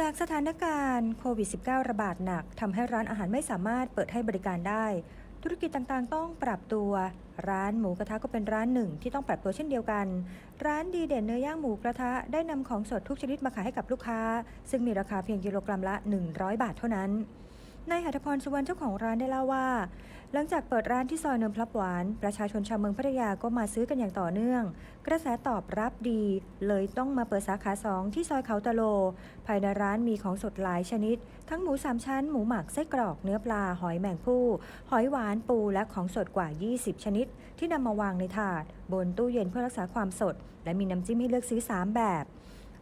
จากสถานการณ์โควิด -19 ระบาดหนักทำให้ร้านอาหารไม่สามารถเปิดให้บริการได้ ธุรกิจต่างๆ ต้องปรับตัว ร้านหมูกระทะก็เป็นร้านหนึ่งที่ต้องปรับตัวเช่นเดียวกัน ร้านดีเด่นเนื้อย่างหมูกระทะได้นำของสดทุกชนิดมาขายให้กับลูกค้า ซึ่งมีราคาเพียงกิโลกรัมละ 100 บาทเท่านั้นนายหัตถพรสุวรรณเจ้าของร้านได้เล่าว่า หลังจากเปิดร้านที่ซอยเนินพลับหวาน ประชาชนชาวเมืองพัทยาก็มาซื้อกันอย่างต่อเนื่อง กระแสตอบรับดี เลยต้องมาเปิดสาขาสองที่ซอยเขาตะโล ภายในร้านมีของสดหลายชนิด ทั้งหมูสามชั้น หมูหมักไส้กรอกเนื้อปลา หอยแมงผู้ หอยหวานปูและของสดกว่า 20 ชนิด ที่นำมาวางในถาด บนตู้เย็นเพื่อรักษาความสด และมีน้ำจิ้มให้เลือกซื้อ 3 แบบ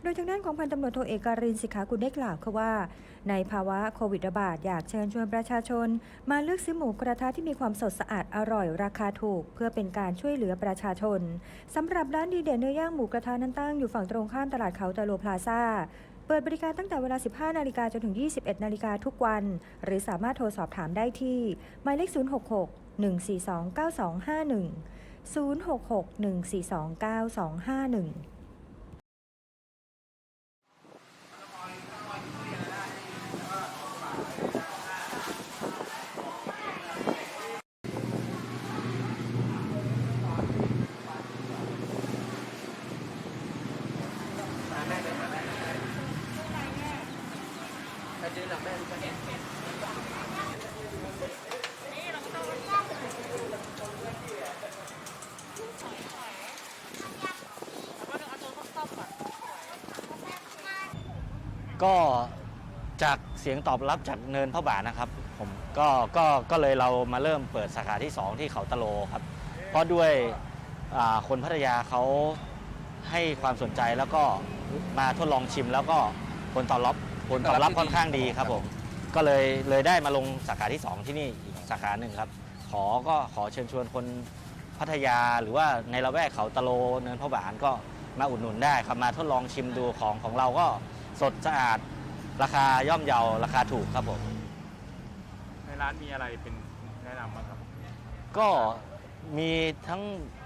โดยทางด้านของพันตำรวจโทเอกการินสิขากุลได้กล่าวค่ะว่า ในภาวะโควิดระบาดอยากเชิญชวนประชาชน มาเลือกซื้อหมูกระทะที่มีความสดสะอาดอร่อยราคาถูก เพื่อเป็นการช่วยเหลือประชาชนสำหรับร้านดีเด่นเนื้อย่างหมูกระทะนั้นตั้งอยู่ฝั่งตรงข้ามตลาดเขาตะโลพลาซาเปิดบริการตั้งแต่เวลา 15 นาฬิกาจนถึง 21 นาฬิกาทุกวัน หรือสามารถโทรสอบถามได้ที่หมายเลข 066 142 9251 066 142 9251 ก็จากเสียงตอบรับจากเนินพระบาทนะครับผมก็ก็ก็เลยเรามาเริ่มเปิดสาขาที่ 2 ที่เขาตะโลครับ เพราะด้วยอ่าคนพัทยาเขาให้ความสนใจแล้วก็มาทดลองชิมแล้วก็ผลตอบรับ ผลตอบรับค่อนข้างดีครับผม ก็เลยเลยได้มาลงสาขาที่ 2 ที่นี่อีกสาขาหนึ่งครับ ขอก็ขอเชิญชวนคนพัทยาหรือว่าในละแวกเขาตะโลเนินพระบาทก็มาอุดหนุนได้ครับมาทดลองชิมดูของของเราก็สดสะอาดราคาย่อมเยาราคาถูกครับผม ในร้านมีอะไรเป็นแนะนำบ้างครับ ก็มีทั้ง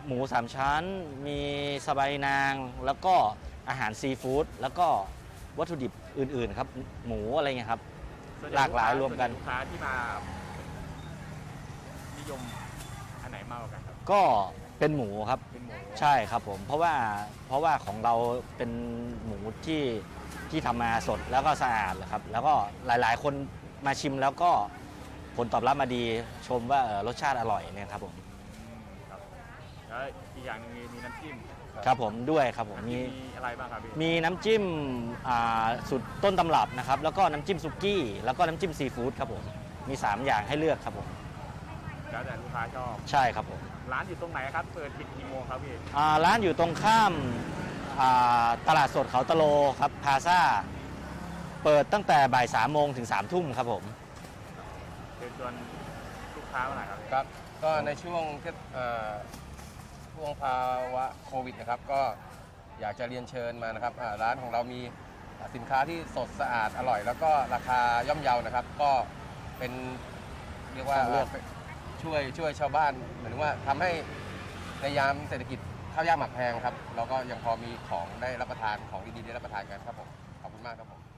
หมูสามชั้น มีสบายนาง แล้วก็อาหารซีฟู้ดแล้วก็ วัตถุดิบอื่นๆครับ หมูอะไรเงี้ยครับ ส่วนใญ่หลากหลายรวมกัน ส่ใหญ่ลูกค้าที่มานิยมอันไหนมากกว่ากันครับก็เป็นหมูครับ เป็นหมูใช่ครับผม เพราะว่าเพราะว่าของเราเป็นหมูที่ที่ทำมาสดแล้วก็สะอาดเลยครับ แล้วก็หลายๆ คนมาชิมแล้วก็ผลตอบรับมาดีชมว่าเอ่อรสชาติอร่อยเนี่ยครับผม อืมครับแล้วอีกอย่างหนึงมีมีน้ำจิ้ม ครับผมด้วยครับผมน้ำมีจิ้มมีอะไรบ้างครับพี่มีน้ำจิ้มอ่าสุดต้นตำรับนะครับแล้วก็น้ำจิ้มซุกี้ แล้วก็น้ำจิ้มซีฟู้ดครับผมมี 3 อย่างให้เลือกครับผมแล้วแต่ลูกค้าชอบ ใช่ครับผมร้านอยู่ตรงไหนครับ เปิดปิดกี่โมงครับพี่ อ่าร้านอยู่ตรงข้ามอ่าตลาดสดเขาตะโลครับพาซาเปิดตั้งแต่บ่ายสามโมงถึง3ามทุ่มครับผม เชิญชวนลูกค้ามาหน่อยครับพี่ ครับก็ในช่วงเทศเอ่อ ช่วงภาวะโควิดนะครับ ก็อยากจะเรียนเชิญมานะครับอ่าร้านของเรามีสินค้าที่สดสะอาดอร่อย แล้วก็ราคาย่อมเยานะครับ ก็เป็นเรียกว่าทางเลือก ช่วยช่วยชาวบ้านเหมือนว่าทำให้ในยามเศรษฐกิจข้าวยากหมักแพงครับ เราก็ยังพอมีของได้รับประทานของดีๆได้รับประทานกันครับผมขอบคุณมากครับผม